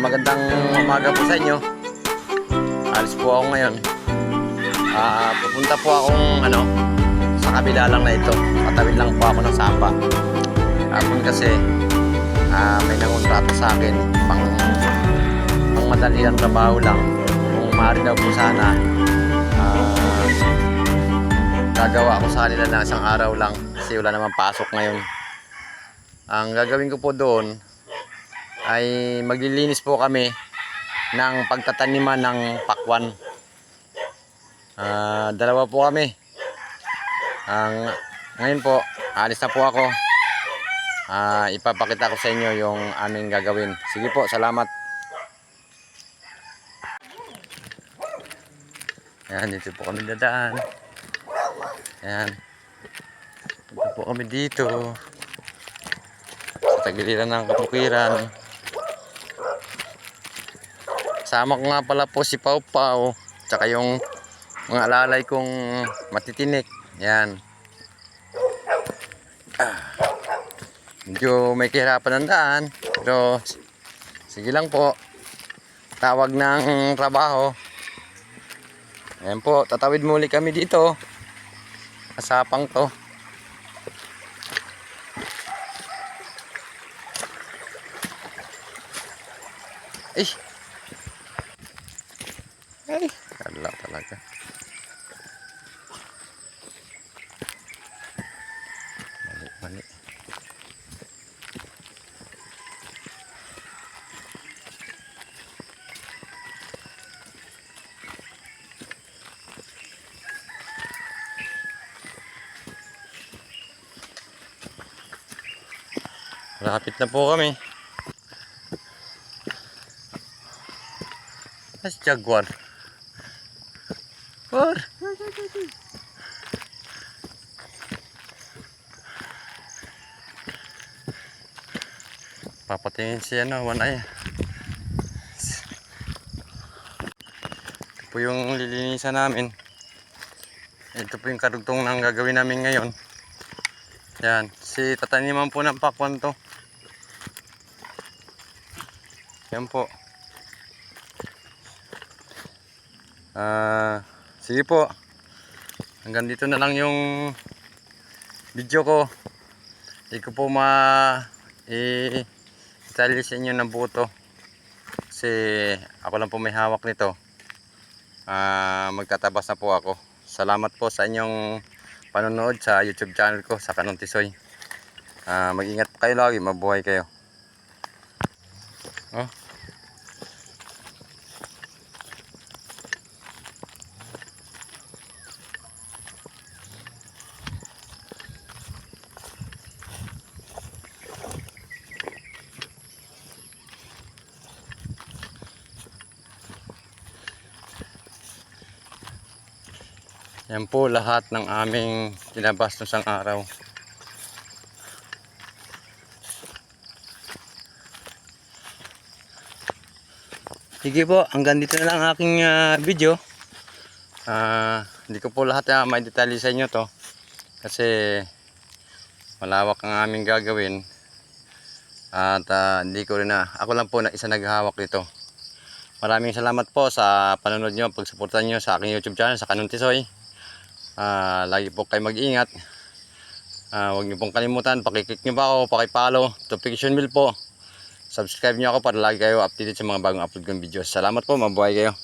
magandang umaga po sa inyo. Alis po ako ngayon. Ah, pupunta po akong ano, sa kabila lang na ito. Patawid lang po ako ng sapa. Hapon kasi ah, may nangontrato sa akin pang pang madali ang trabaho lang. Kung maaari daw po sana ah, gagawa ako sa kanila na isang araw lang kasi wala naman pasok ngayon. Ang gagawin ko po doon ay maglilinis po kami ng pagtataniman ng pakwan. Ah, dalawa po kami. Ang ngayon po, alis na po ako. Ah, ipapakita ko sa inyo yung aming gagawin. Sige po, salamat. Ayan, dito po kami dadaan. Ayan. Dito po kami dito. Sa tagiliran ng kapukiran. Sama ko nga pala po si Pau Pau. Tsaka yung mga alalay kong matitinik. Yan. Ah. Medyo may kahirapan ng daan. Pero sige lang po. Tawag ng trabaho. Ayan po, tatawid muli kami dito. Kasapang to. Ay! Ay, kala talaga. Mali, mali. Lapit na po kami. Mas jaguar. Por. Papatingin siya no, one eye. Ito po yung lilinisan namin. Ito po yung karugtong ng gagawin namin ngayon. Yan, si tataniman po ng pakwan to. Yan po. Ah, sige po. Hanggang dito na lang yung video ko. Hindi ko po ma i detalye sa inyo ng buto. Kasi ako lang po may hawak nito. Ah, magtatabas na po ako. Salamat po sa inyong panonood sa YouTube channel ko sa Kanong Tisoy. Ah, mag-ingat po kayo lagi, mabuhay kayo. Yan po lahat ng aming tinabas ng isang araw. Sige po, hanggang dito na lang ang aking ah, video. Ah, hindi ko po lahat uh, may detalye sa inyo to. Kasi malawak ang aming gagawin. At ah, hindi ko rin na, ako lang po na isa naghahawak dito. Maraming salamat po sa panonood nyo, pagsuportan nyo sa aking YouTube channel, sa Kanon Ah, lagi po kayo mag-ingat. Ah, huwag niyo pong kalimutan, pakiclick niyo pa ako, pakipollow, notification bell po. Subscribe niyo ako para lagi kayo updated sa mga bagong upload kong videos. Salamat po, mabuhay kayo.